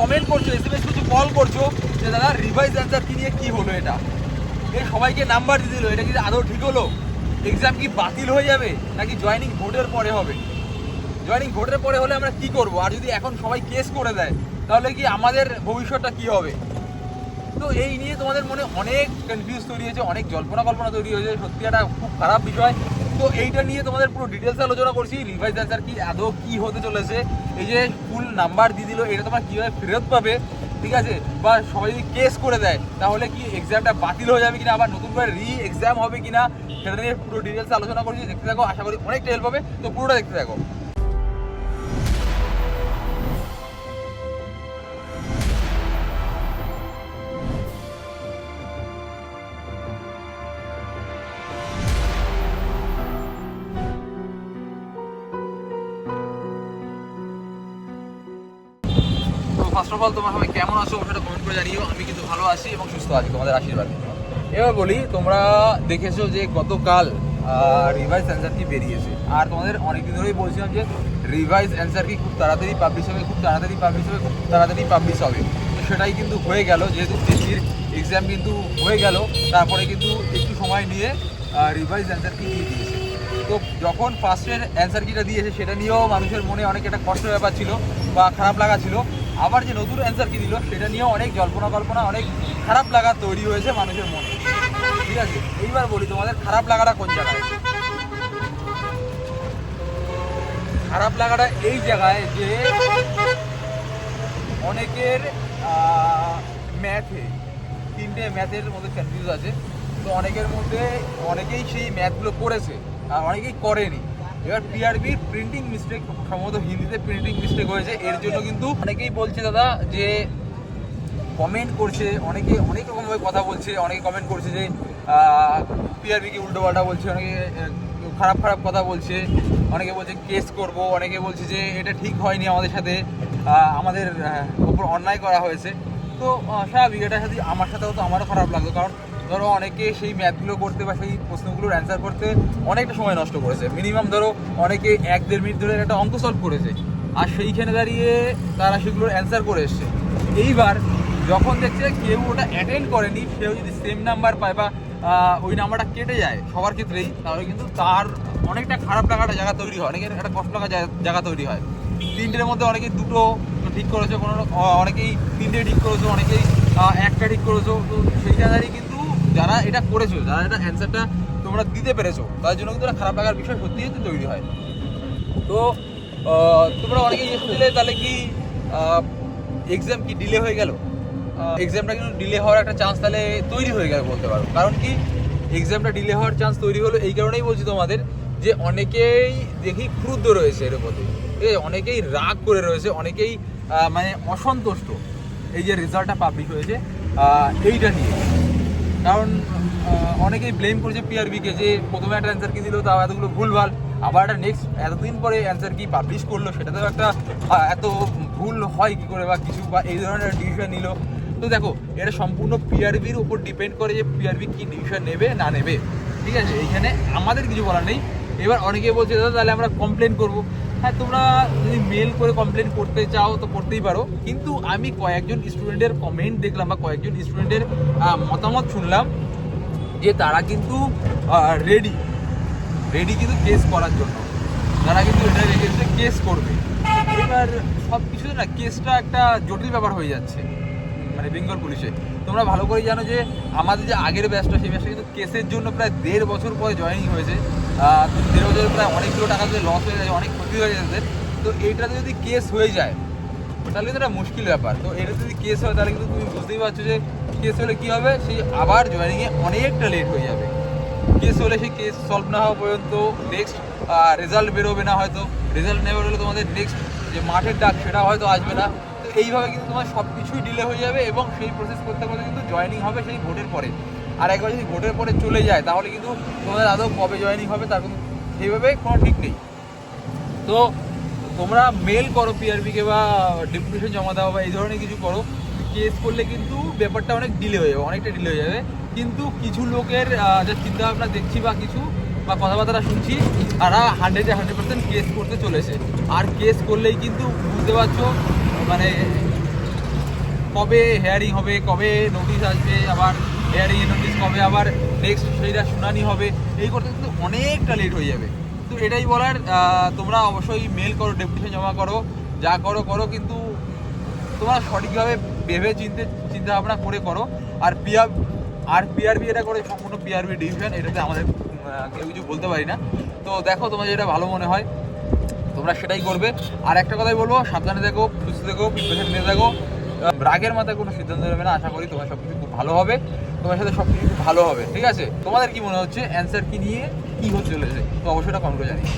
Comment করছ S M S করছ call করছ যে, দাদা রিভাইজ অ্যান্সার কি নিয়ে কী হলো এটা? এই সবাইকে নাম্বার দিয়ে দিল, এটা কি আদৌ ঠিক হলো? এক্সাম কি বাতিল হয়ে যাবে, নাকি জয়নিং ভোটের পরে হবে? জয়নিং ভোটের পরে হলে আমরা কি করব? আর যদি এখন সবাই কেস করে দেয়, তাহলে কি আমাদের ভবিষ্যৎটা কি হবে? তো এই নিয়ে তোমাদের মনে অনেক কনফিউজ তৈরি হয়েছে, অনেক জল্পনা কল্পনা তৈরি হয়েছে, সত্যি একটা খুব খারাপ বিষয়। তো এইটা নিয়ে তোমাদের পুরো ডিটেলস আলোচনা করছি। রিভাইজ অ্যান্সার কি, আদৌ কি হতে চলেছে? এই যে ফুল নাম্বার দিয়ে দিল, এটা তোমার কীভাবে ফেরত পাবে? ঠিক আছে? বা সবাই যদি কেস করে দেয়, তাহলে কি এক্সামটা বাতিল হয়ে যাবে কিনা, আবার নতুন করে রি এক্সাম হবে কিনা, সেটা নিয়ে পুরো ডিটেলস আলোচনা করছি। দেখতে থাকো, আশা করি অনেকটা হেল্প হবে। তো পুরোটা দেখতে থাকো। ফার্স্ট অফ অল তোমরা সবাই কেমন আছো? সেটা কমেন্ট করে জানিও। আমি কিন্তু ভালো আছি এবং সুস্থ আছি, তোমাদের আশীর্বাদে। এবার বলি, তোমরা দেখেছ যে গতকাল রিভাইজ অ্যান্সার কি বেরিয়েছে। আর তোমাদের অনেকদিন ধরেই বলছিলাম যে রিভাইজ অ্যান্সার কি খুব তাড়াতাড়ি পাবলিশ হবে, খুব তাড়াতাড়ি পাবলিশ হবে, খুব তাড়াতাড়ি পাবলিশ হবে। সেটাই কিন্তু হয়ে গেল, যেহেতু সিসির এক্সাম কিন্তু হয়ে গেল, তারপরে কিন্তু একটু সময় নিয়ে রিভাইজ অ্যান্সার কি দিয়ে দিয়েছে। তো যখন ফার্স্টের অ্যান্সার কিটা দিয়েছে, সেটা নিয়েও মানুষের মনে অনেক একটা কষ্টের ব্যাপার ছিল বা খারাপ লাগা ছিল। আবার যে নতুন অ্যান্সার কি দিল, সেটা নিয়েও অনেক জল্পনা কল্পনা অনেক খারাপ লাগা তৈরি হয়েছে মানুষের মনে। ঠিক আছে? এইবার বলি, তোমাদের খারাপ লাগাটা কোন জায়গায়? খারাপ লাগাটা এই জায়গায় যে অনেকের ম্যাথে তিনটে ম্যাথের মধ্যে কনফিউজ আছে। তো অনেকের মধ্যে, অনেকেই সেই ম্যাথগুলো করেছে, আর অনেকেই করেনি। এবার পিআরবির প্রিন্টিং মিস্টেক সম্ভবত হিন্দিতে প্রিন্টিং মিস্টেক হয়েছে, এর জন্য কিন্তু অনেকেই বলছে, দাদা, যে কমেন্ট করছে, অনেকে অনেক রকমভাবে কথা বলছে, অনেকে কমেন্ট করছে যে পিআরবিকে উল্টো পাল্টা বলছে, অনেকে খারাপ খারাপ কথা বলছে, অনেকে বলছে কেস করব, অনেকে বলছে যে এটা ঠিক হয়নি আমাদের সাথে আমাদের ওপর অন্যায় করা হয়েছে। তো স্বাভাবিক, এটার সাথে আমার সাথেও তো আমারও খারাপ লাগল, কারণ ধরো অনেকে সেই ম্যাথগুলো করতে বা সেই প্রশ্নগুলোর অ্যান্সার করতে অনেকটা সময় নষ্ট করেছে। মিনিমাম ধরো অনেকে এক দেড় মিনিট ধরে একটা অঙ্ক সলভ করেছে। আর সেইখানে দাঁড়িয়ে তারা সেগুলোর অ্যান্সার করে এসছে। এইবার যখন দেখছে কেউ ওটা অ্যাটেন্ড করেনি, সেও যদি সেম নাম্বার পায় বা ওই নাম্বারটা কেটে যায় সবার ক্ষেত্রেই, তাহলে কিন্তু তার অনেকটা খারাপ লাগাটা জায়গা তৈরি হয়। অনেকের একটা কষ্ট লাগা জায়গা- তৈরি হয়। তিনটের মধ্যে অনেকেই দুটো ঠিক করেছ, কোনো অনেকেই তিনটে ঠিক করেছ, অনেকেই একটা ঠিক করেছ, তো সেইটা দাঁড়িয়ে কিন্তু যারা এটা করেছ, যারা এটা অ্যান্সারটা তোমরা দিতে পেরেছ, তার জন্য কিন্তু খারাপ লাগার বিষয় সত্যি সত্যি তৈরি হয়। তো তোমরা অনেকেই করলে, তাহলে কি এক্সাম কি ডিলে হয়ে গেল? এক্সামটা কিন্তু ডিলে হওয়ার একটা চান্স তাহলে তৈরি হয়ে গেল বলতে পারো। কারণ কি এক্সামটা ডিলে হওয়ার চান্স তৈরি হলো এই কারণেই বলছি তোমাদের যে অনেকেই দেখি ক্রুদ্ধ রয়েছে এর প্রতি। ঠিক অনেকেই রাগ করে রয়েছে, অনেকেই মানে অসন্তুষ্ট। এই যে রেজাল্টটা পাবলিশ হয়েছে এইটা নিয়ে। কারণ অনেকেই ব্লেম করেছে পিআরবিকে যে প্রথমে একটা অ্যান্সার কি দিল, তাও এতগুলো ভুলভাল। আবার একটা নেক্সট এতদিন পরে অ্যান্সার কি পাবলিশ করল, সেটাতেও একটা এত ভুল হয় কি করে বা কিছু বা এই ধরনের ডিসিশন নিল। তো দেখো, এটা সম্পূর্ণ পিআরবির উপর ডিপেন্ড করে যে পিআরবি কি ডিসিশন নেবে, না নেবে। ঠিক আছে? এইখানে আমাদের কিছু বলার নেই। এবার অনেকে বলছে, দাদা, তাহলে আমরা কমপ্লেন করব। হ্যাঁ তোমরা যদি মেল করে কমপ্লেন করতে চাও তো করতেই পারো। কিন্তু আমি কয়েকজন স্টুডেন্টের কমেন্ট দেখলাম বা কয়েকজন স্টুডেন্টের মতামত শুনলাম যে তারা কিন্তু রেডি রেডি কিন্তু কেস করার জন্য। তারা কিন্তু এটা রেখেছে কেস করবে। এবার সব কিছু না কেসটা একটা জটিল ব্যাপার হয়ে যাচ্ছে মানে বেঙ্গল পুলিশে। তোমরা ভালো করে জানো যে আমাদের যে আগের ব্যাচটা, সেই ব্যাচটা কিন্তু কেসের জন্য প্রায় দেড় বছর পরে জয়েনিং হয়েছে। তো দেড় বছর প্রায় অনেকগুলো টাকা যদি লস হয়ে যায়, অনেক ক্ষতি হয়ে যাচ্ছে তো এইটাতে যদি কেস হয়ে যায়, তাহলে কিন্তু একটা মুশকিল ব্যাপার। তো এটা যদি কেস হয়, তাহলে কিন্তু তুমি বুঝতেই পারছ যে কেস হলে কী হবে? সেই আবার জয়েনিংয়ে অনেকটা লেট হয়ে যাবে। কেস হলে সেই কেস সলভ না হওয়া পর্যন্ত নেক্সট রেজাল্ট বেরোবে না হয়তো। রেজাল্ট নেবে বেরোলে তোমাদের নেক্সট যে মাঠের ডাক, সেটা হয়তো আসবে না। এইভাবে কিন্তু তোমার সব কিছুই ডিলে হয়ে যাবে এবং সেই প্রসেস করতে করতে কিন্তু জয়েনিং হবে সেই ভোটের পরে। আর একবার যদি ভোটের পরে চলে যায়, তাহলে কিন্তু তোমাদের আদৌ কবে জয়েনিং হবে তার কোনো সেইভাবে কোনো ঠিক নেই। তো তোমরা মেল করো পিআরবিকে বা ডেপুটেশন জমা দাও বা এই ধরনের কিছু করো কেস করলে কিন্তু ব্যাপারটা অনেক ডিলে হয়ে যাবে, অনেকটা ডিলে হয়ে যাবে। কিন্তু কিছু লোকের যা চিন্তা ভাবনা দেখছি বা কিছু বা কথাবার্তা শুনছি, তারা হান্ড্রেডে হান্ড্রেড পার্সেন্ট কেস করতে চলেছে। আর কেস করলেই কিন্তু বুঝতে পারছ মানে কবে হেয়ারিং হবে, কবে নোটিশ আসবে, আবার হেয়ারিং নোটিশ কবে, আবার নেক্সট সেইটা শুনানি হবে, এই করতে কিন্তু অনেকটা লেট হয়ে যাবে। তো এটাই বলার তোমরা অবশ্যই মেল করো ডেপুটেশন জমা করো, যা করো করো, কিন্তু তোমরা সঠিকভাবে ভেবে চিনতে চিন্তা ভাবনা করে করো। আর পিআর আর পিআরবি এটা করে সম্পূর্ণ পিআরবি ডিভিশন এটাতে আমাদের কেউ কিছু বলতে পারি না। তো দেখো তোমার যেটা ভালো মনে হয় তোমরা সেটাই করবে। আর একটা কথাই বলব, সাবধানে দেখো সুস্থ দেখো প্রিপারেশন নিয়ে দেখো রাগের মাথায় কোনো সিদ্ধান্ত নেবে না, আশা করি তোমার সব কিছু খুব ভালো হবে। তোমার সাথে সব কিছু ভালো হবে, ঠিক আছে? তোমাদের কি মনে হচ্ছে? অ্যান্সার কি নিয়ে কি হতে চলেছে? তো অবশ্যই কমেন্ট করে জানিয়ে